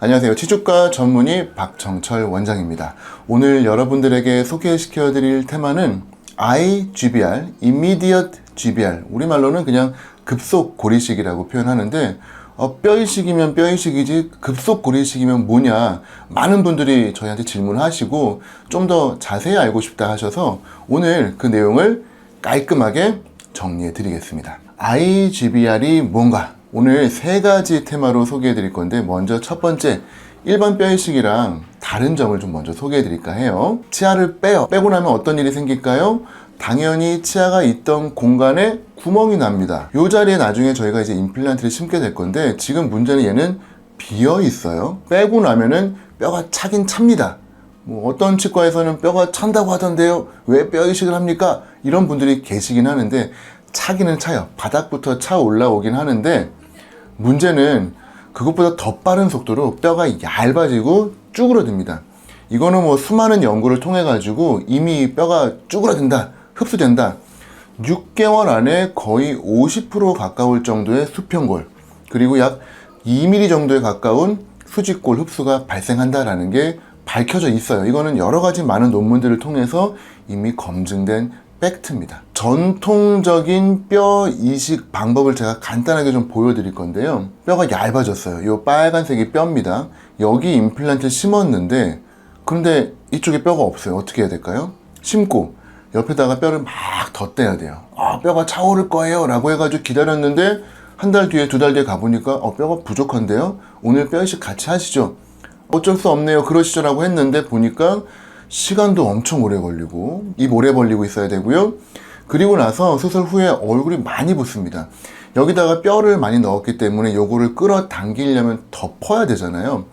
안녕하세요. 치주과 전문의 박정철 원장입니다. 오늘 여러분들에게 소개시켜 드릴 테마는 IGBR, Immediate GBR, 우리말로는 그냥 급속 고리식이라고 표현하는데 어, 뼈이식이면 뼈이식이지 급속 고리식이면 뭐냐 많은 분들이 저희한테 질문하시고 좀 더 자세히 알고 싶다 하셔서 오늘 그 내용을 깔끔하게 정리해 드리겠습니다. IGBR이 뭔가 오늘 세 가지 테마로 소개해 드릴 건데 먼저 첫 번째 일반 뼈이식이랑 다른 점을 좀 먼저 소개해 드릴까 해요. 치아를 빼요. 빼고 나면 어떤 일이 생길까요? 당연히 치아가 있던 공간에 구멍이 납니다. 이 자리에 나중에 저희가 이제 임플란트를 심게 될 건데 지금 문제는 얘는 비어 있어요. 빼고 나면은 뼈가 차긴 찹니다. 뭐 어떤 치과에서는 뼈가 찬다고 하던데요. 왜 뼈 이식을 합니까? 이런 분들이 계시긴 하는데 차기는 차요. 바닥부터 차 올라오긴 하는데 문제는 그것보다 더 빠른 속도로 뼈가 얇아지고 쭈그러듭니다. 이거는 뭐 수많은 연구를 통해 가지고 이미 뼈가 쭈그러든다, 흡수된다. 6개월 안에 거의 50% 가까울 정도의 수평골, 그리고 약 2mm 정도에 가까운 수직골 흡수가 발생한다라는 게 밝혀져 있어요. 이거는 여러 가지 많은 논문들을 통해서 이미 검증된 팩트입니다. 전통적인 뼈 이식 방법을 제가 간단하게 좀 보여드릴 건데요. 뼈가 얇아졌어요. 이 빨간색이 뼈입니다. 여기 임플란트 심었는데, 그런데 이쪽에 뼈가 없어요. 어떻게 해야 될까요? 심고 옆에다가 뼈를 막 덧대야 돼요. 아, 뼈가 차오를 거예요. 라고 해가지고 기다렸는데, 한 달 뒤에, 두 달 뒤에 가보니까, 어, 뼈가 부족한데요? 오늘 뼈 이식 같이 하시죠. 어쩔 수 없네요. 그러시죠 라고 했는데, 보니까 시간도 엄청 오래 걸리고, 입 오래 벌리고 있어야 되고요. 그리고 나서 수술 후에 얼굴이 많이 붓습니다. 여기다가 뼈를 많이 넣었기 때문에 요거를 끌어당기려면 덮어야 되잖아요.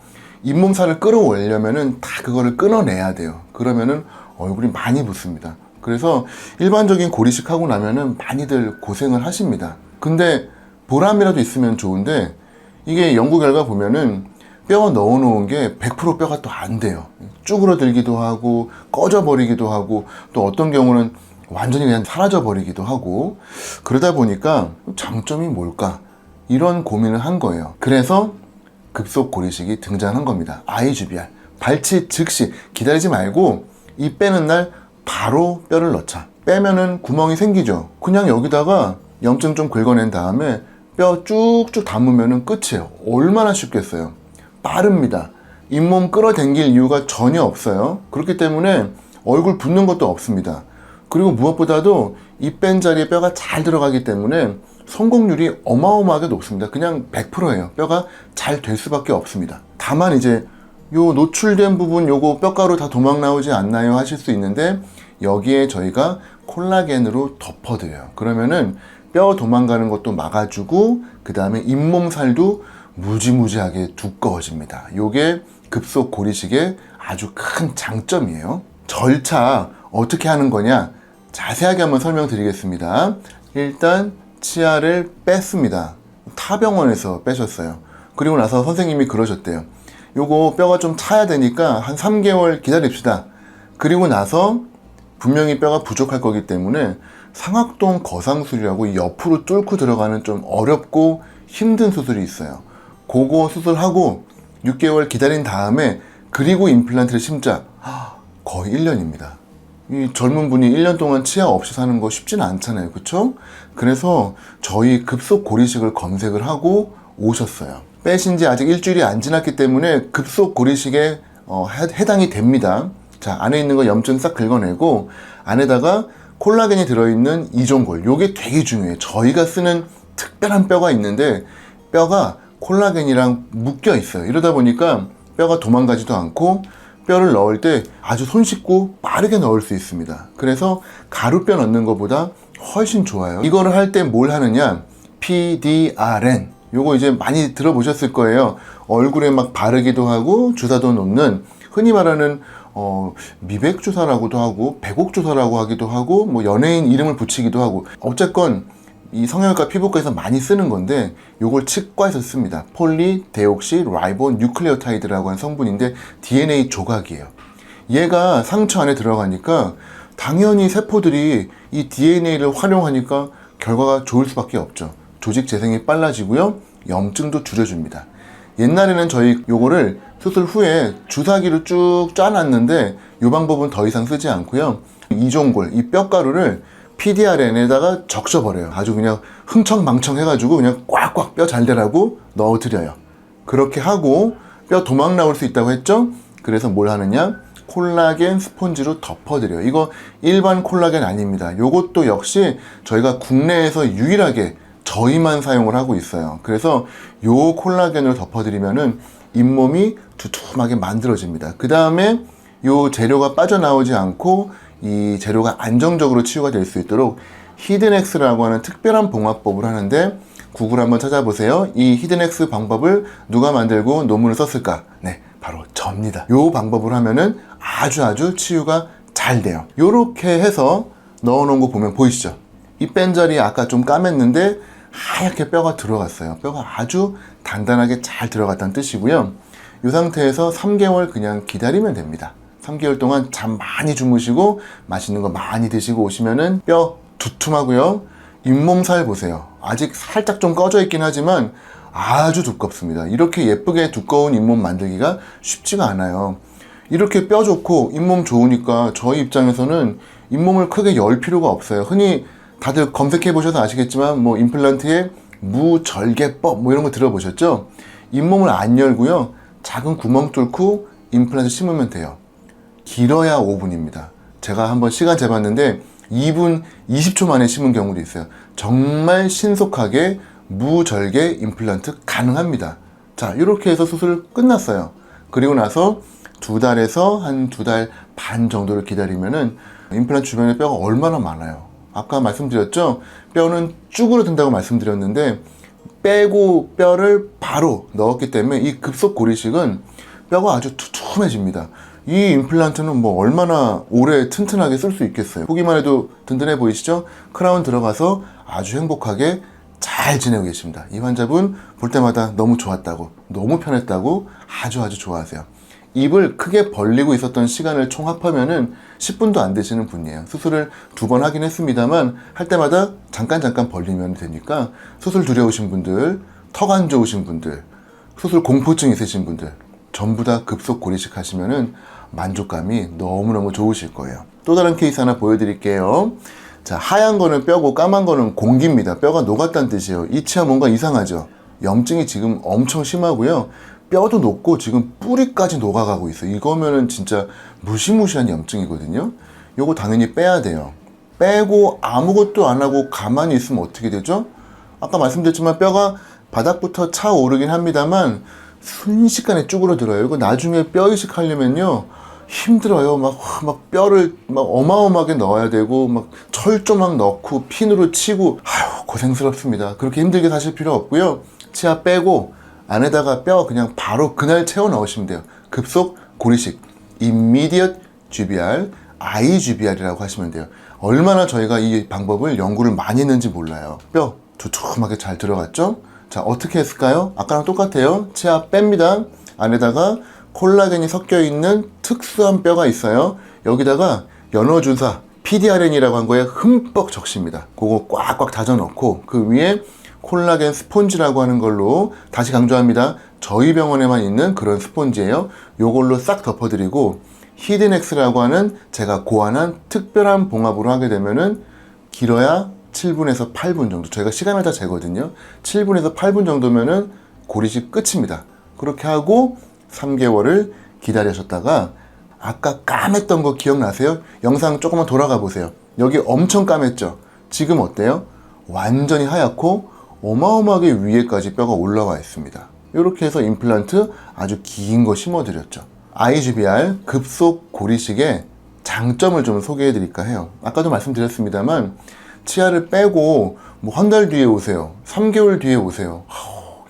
잇몸살을 끌어올려면은 다 그거를 끊어내야 돼요. 그러면은 얼굴이 많이 붓습니다. 그래서 일반적인 고리식 하고 나면은 많이들 고생을 하십니다. 근데 보람이라도 있으면 좋은데 이게 연구 결과 보면은 뼈 넣어 놓은 게 100% 뼈가 또 안 돼요. 쭈그러들기도 하고 꺼져 버리기도 하고 또 어떤 경우는 완전히 그냥 사라져 버리기도 하고 그러다 보니까 장점이 뭘까 이런 고민을 한 거예요. 그래서 급속 고리식이 등장한 겁니다. IGBR 발치 즉시 기다리지 말고 이 빼는 날 바로 뼈를 넣자. 빼면은 구멍이 생기죠. 그냥 여기다가 염증 좀 긁어낸 다음에 뼈 쭉쭉 담으면은 끝이에요. 얼마나 쉽겠어요. 빠릅니다. 잇몸 끌어당길 이유가 전혀 없어요. 그렇기 때문에 얼굴 붓는 것도 없습니다. 그리고 무엇보다도 이 뺀 자리에 뼈가 잘 들어가기 때문에 성공률이 어마어마하게 높습니다. 그냥 100%예요. 뼈가 잘 될 수밖에 없습니다. 다만 이제 요 노출된 부분 요거 뼈가루 다 도망 나오지 않나요 하실 수 있는데 여기에 저희가 콜라겐으로 덮어드려요. 그러면은 뼈 도망가는 것도 막아주고 그 다음에 잇몸살도 무지무지하게 두꺼워집니다. 요게 급속 고리식의 아주 큰 장점이에요. 절차 어떻게 하는 거냐? 자세하게 한번 설명드리겠습니다. 일단 치아를 뺐습니다. 타 병원에서 빼셨어요. 그리고 나서 선생님이 그러셨대요. 요거 뼈가 좀 차야 되니까 한 3개월 기다립시다. 그리고 나서 분명히 뼈가 부족할 거기 때문에 상악동 거상술이라고 옆으로 뚫고 들어가는 좀 어렵고 힘든 수술이 있어요. 그거 수술하고 6개월 기다린 다음에 그리고 임플란트를 심자 거의 1년입니다. 이 젊은 분이 1년 동안 치아 없이 사는 거 쉽지는 않잖아요. 그쵸? 그래서 저희 급속 고리식을 검색을 하고 오셨어요. 빼신 지 아직 일주일이 안 지났기 때문에 급속 고리식에 어, 해, 해당이 됩니다. 자, 안에 있는 거 염증 싹 긁어내고 안에다가 콜라겐이 들어있는 이종골. 요게 되게 중요해요. 저희가 쓰는 특별한 뼈가 있는데 뼈가 콜라겐이랑 묶여 있어요. 이러다 보니까 뼈가 도망가지도 않고 뼈를 넣을 때 아주 손쉽고 빠르게 넣을 수 있습니다. 그래서 가루뼈 넣는 것보다 훨씬 좋아요. 이거를 할 때 뭘 하느냐? PDRN. 요거 이제 많이 들어보셨을 거예요. 얼굴에 막 바르기도 하고 주사도 놓는 흔히 말하는 어, 미백 주사라고도 하고 배곡 주사라고 하기도 하고 뭐 연예인 이름을 붙이기도 하고 어쨌건 이 성형외과 피부과에서 많이 쓰는 건데 요걸 치과에서 씁니다. 폴리 데옥시 라이본 뉴클레오타이드라고 하는 성분인데 DNA 조각이에요. 얘가 상처 안에 들어가니까 당연히 세포들이 이 DNA를 활용하니까 결과가 좋을 수밖에 없죠. 조직 재생이 빨라지고요. 염증도 줄여줍니다. 옛날에는 저희 요거를 수술 후에 주사기로 쭉 짜놨는데 이 방법은 더 이상 쓰지 않고요. 이종골, 이 뼈가루를 PDRN에다가 적셔버려요. 아주 그냥 흥청망청 해가지고 그냥 꽉꽉 뼈 잘 되라고 넣어드려요. 그렇게 하고 뼈 도망 나올 수 있다고 했죠? 그래서 뭘 하느냐? 콜라겐 스폰지로 덮어드려요. 이거 일반 콜라겐 아닙니다. 요것도 역시 저희가 국내에서 유일하게 저희만 사용을 하고 있어요. 그래서 요 콜라겐으로 덮어드리면은 잇몸이 두툼하게 만들어집니다. 그 다음에 요 재료가 빠져나오지 않고 이 재료가 안정적으로 치유가 될 수 있도록 히든엑스라고 하는 특별한 봉합법을 하는데 구글 한번 찾아보세요. 이 히든엑스 방법을 누가 만들고 논문을 썼을까? 네, 바로 접니다. 요 방법을 하면은 아주 아주 치유가 잘 돼요. 요렇게 해서 넣어놓은 거 보면 보이시죠? 이 뺀 자리에 아까 좀 까맸는데 하얗게 뼈가 들어갔어요. 뼈가 아주 단단하게 잘 들어갔다는 뜻이고요. 이 상태에서 3개월 그냥 기다리면 됩니다. 3개월 동안 잠 많이 주무시고 맛있는 거 많이 드시고 오시면은 뼈 두툼하고요. 잇몸살 보세요. 아직 살짝 좀 꺼져 있긴 하지만 아주 두껍습니다. 이렇게 예쁘게 두꺼운 잇몸 만들기가 쉽지가 않아요. 이렇게 뼈 좋고 잇몸 좋으니까 저희 입장에서는 잇몸을 크게 열 필요가 없어요. 흔히 다들 검색해 보셔서 아시겠지만 뭐 임플란트에 무절개법 뭐 이런 거 들어보셨죠? 잇몸을 안 열고요. 작은 구멍 뚫고 임플란트 심으면 돼요. 길어야 5분입니다. 제가 한번 시간 재봤는데 2분 20초 만에 심은 경우도 있어요. 정말 신속하게 무절개 임플란트 가능합니다. 자, 이렇게 해서 수술 끝났어요. 그리고 나서 두 달에서 한 두 달 반 정도를 기다리면은 임플란트 주변에 뼈가 얼마나 많아요. 아까 말씀드렸죠? 뼈는 쭈그러든다고 말씀드렸는데 빼고 뼈를 바로 넣었기 때문에 이 급속 고리식은 뼈가 아주 두툼해집니다. 이 임플란트는 뭐 얼마나 오래 튼튼하게 쓸 수 있겠어요. 보기만 해도 든든해 보이시죠? 크라운 들어가서 아주 행복하게 잘 지내고 계십니다. 이 환자분 볼 때마다 너무 좋았다고, 너무 편했다고 아주 아주 좋아하세요. 입을 크게 벌리고 있었던 시간을 총 합하면은 10분도 안 되시는 분이에요. 수술을 두 번 하긴 했습니다만 할 때마다 잠깐 잠깐 벌리면 되니까 수술 두려우신 분들, 턱 안 좋으신 분들, 수술 공포증 있으신 분들 전부 다 급속 고리식 하시면은 만족감이 너무너무 좋으실 거예요. 또 다른 케이스 하나 보여드릴게요. 자, 하얀 거는 뼈고 까만 거는 공기입니다. 뼈가 녹았다는 뜻이에요. 이 치아 뭔가 이상하죠? 염증이 지금 엄청 심하고요. 뼈도 녹고 지금 뿌리까지 녹아가고 있어요. 이거면은 진짜 무시무시한 염증이거든요. 요거 당연히 빼야 돼요. 빼고 아무것도 안 하고 가만히 있으면 어떻게 되죠? 아까 말씀드렸지만 뼈가 바닥부터 차오르긴 합니다만 순식간에 쭈그러들어요. 이거 나중에 뼈 이식 하려면요. 힘들어요. 막, 막 뼈를 막 어마어마하게 넣어야 되고, 막 철조 막 넣고, 핀으로 치고, 아휴, 고생스럽습니다. 그렇게 힘들게 사실 필요 없고요. 치아 빼고, 안에다가 뼈 그냥 바로 그날 채워 넣으시면 돼요. 급속 고리식. immediate GBR, IGBR이라고 하시면 돼요. 얼마나 저희가 이 방법을 연구를 많이 했는지 몰라요. 뼈 두툼하게 잘 들어갔죠? 자, 어떻게 했을까요? 아까랑 똑같아요. 치아 뺍니다. 안에다가 콜라겐이 섞여 있는 특수한 뼈가 있어요. 여기다가 연어 주사, PDRN이라고 한 거에 흠뻑 적십니다. 그거 꽉꽉 다져 넣고 그 위에 콜라겐 스폰지라고 하는 걸로 다시 강조합니다. 저희 병원에만 있는 그런 스폰지예요. 요걸로 싹 덮어드리고 히든엑스라고 하는 제가 고안한 특별한 봉합으로 하게 되면은 길어야 7분에서 8분 정도. 저희가 시간을 다 재거든요. 7분에서 8분 정도면은 고리식 끝입니다. 그렇게 하고 3개월을 기다리셨다가 아까 까맸던 거 기억나세요? 영상 조금만 돌아가 보세요. 여기 엄청 까맸죠? 지금 어때요? 완전히 하얗고 어마어마하게 위에까지 뼈가 올라와 있습니다. 이렇게 해서 임플란트 아주 긴 거 심어드렸죠. IGBR 급속 고리식의 장점을 좀 소개해 드릴까 해요. 아까도 말씀드렸습니다만 치아를 빼고 뭐 한 달 뒤에 오세요. 3개월 뒤에 오세요.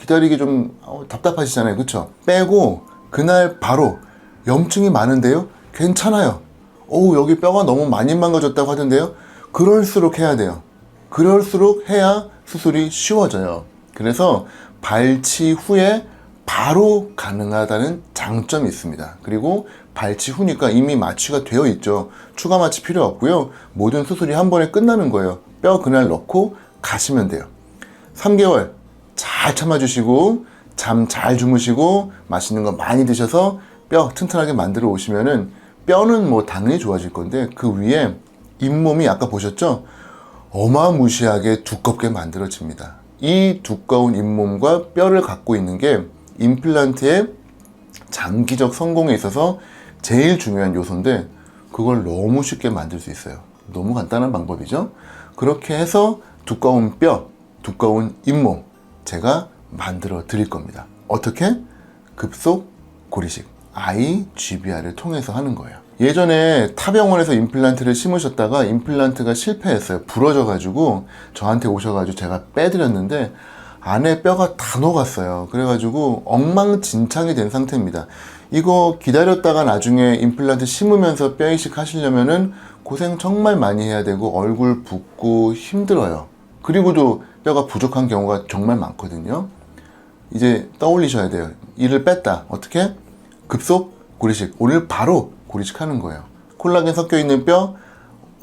기다리기 좀 어, 답답하시잖아요. 그쵸? 빼고 그날 바로 염증이 많은데요? 괜찮아요. 오, 여기 뼈가 너무 많이 망가졌다고 하던데요? 그럴수록 해야 돼요. 그럴수록 해야 수술이 쉬워져요. 그래서 발치 후에 바로 가능하다는 장점이 있습니다. 그리고 발치 후니까 이미 마취가 되어 있죠. 추가 마취 필요 없고요. 모든 수술이 한 번에 끝나는 거예요. 뼈 그날 넣고 가시면 돼요. 3개월 잘 참아주시고 잠 잘 주무시고 맛있는 거 많이 드셔서 뼈 튼튼하게 만들어 오시면은 뼈는 뭐 당연히 좋아질 건데 그 위에 잇몸이 아까 보셨죠? 어마무시하게 두껍게 만들어집니다. 이 두꺼운 잇몸과 뼈를 갖고 있는 게 임플란트의 장기적 성공에 있어서 제일 중요한 요소인데 그걸 너무 쉽게 만들 수 있어요. 너무 간단한 방법이죠. 그렇게 해서 두꺼운 뼈, 두꺼운 잇몸 제가 만들어 드릴 겁니다. 어떻게? 급속 고리식 IGBR을 통해서 하는 거예요. 예전에 타병원에서 임플란트를 심으셨다가 임플란트가 실패했어요. 부러져가지고 저한테 오셔가지고 제가 빼드렸는데 안에 뼈가 다 녹았어요. 그래가지고 엉망진창이 된 상태입니다. 이거 기다렸다가 나중에 임플란트 심으면서 뼈 이식 하시려면은 고생 정말 많이 해야 되고 얼굴 붓고 힘들어요. 그리고도 뼈가 부족한 경우가 정말 많거든요. 이제 떠올리셔야 돼요. 이를 뺐다. 어떻게? 급속 고리식. 오늘 바로 고리식 하는 거예요. 콜라겐 섞여 있는 뼈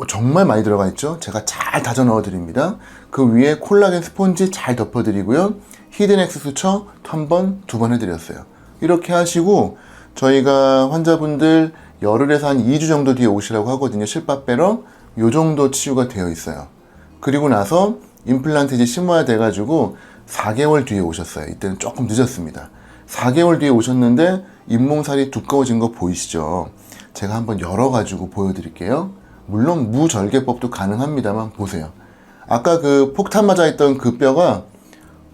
정말 많이 들어가 있죠. 제가 잘 다져 넣어 드립니다. 그 위에 콜라겐 스폰지 잘 덮어 드리고요. 히든엑스 수처 한 번, 두 번 해드렸어요. 이렇게 하시고 저희가 환자분들 열흘에서 한 2주 정도 뒤에 오시라고 하거든요. 실밥 빼러. 요 정도 치유가 되어 있어요. 그리고 나서 임플란트 이제 심어야 돼가지고 4개월 뒤에 오셨어요. 이때는 조금 늦었습니다. 4개월 뒤에 오셨는데 잇몸살이 두꺼워진 거 보이시죠? 제가 한번 열어가지고 보여드릴게요. 물론 무절개법도 가능합니다만 보세요. 아까 그 폭탄 맞아 있던 그 뼈가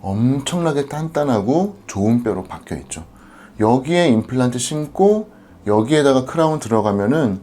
엄청나게 단단하고 좋은 뼈로 바뀌어 있죠. 여기에 임플란트 심고 여기에다가 크라운 들어가면은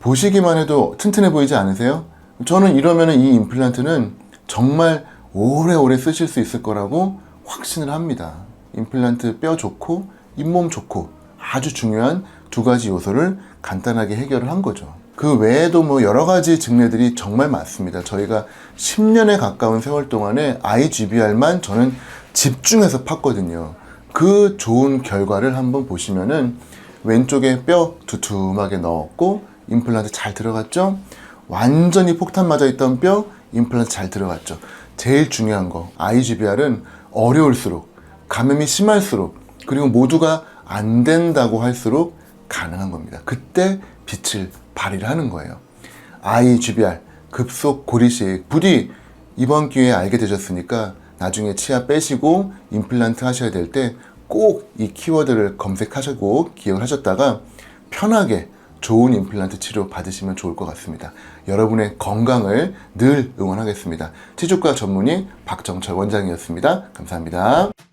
보시기만 해도 튼튼해 보이지 않으세요? 저는 이러면은 이 임플란트는 정말 오래오래 쓰실 수 있을 거라고 확신을 합니다. 임플란트 뼈 좋고 잇몸 좋고 아주 중요한 두 가지 요소를 간단하게 해결을 한 거죠. 그 외에도 뭐 여러 가지 증례들이 정말 많습니다. 저희가 10년에 가까운 세월 동안에 IGBR만 저는 집중해서 팠거든요. 그 좋은 결과를 한번 보시면은 왼쪽에 뼈 두툼하게 넣었고 임플란트 잘 들어갔죠? 완전히 폭탄 맞아 있던 뼈 임플란트 잘 들어갔죠. 제일 중요한 거 IGBR은 어려울수록 감염이 심할수록 그리고 모두가 안 된다고 할수록 가능한 겁니다. 그때 빛을 발휘를 하는 거예요. IGBR 급속 고리식 부디 이번 기회에 알게 되셨으니까 나중에 치아 빼시고 임플란트 하셔야 될 때 꼭 이 키워드를 검색하시고 기억을 하셨다가 편하게 좋은 임플란트 치료 받으시면 좋을 것 같습니다. 여러분의 건강을 늘 응원하겠습니다. 치주과 전문의 박정철 원장이었습니다. 감사합니다.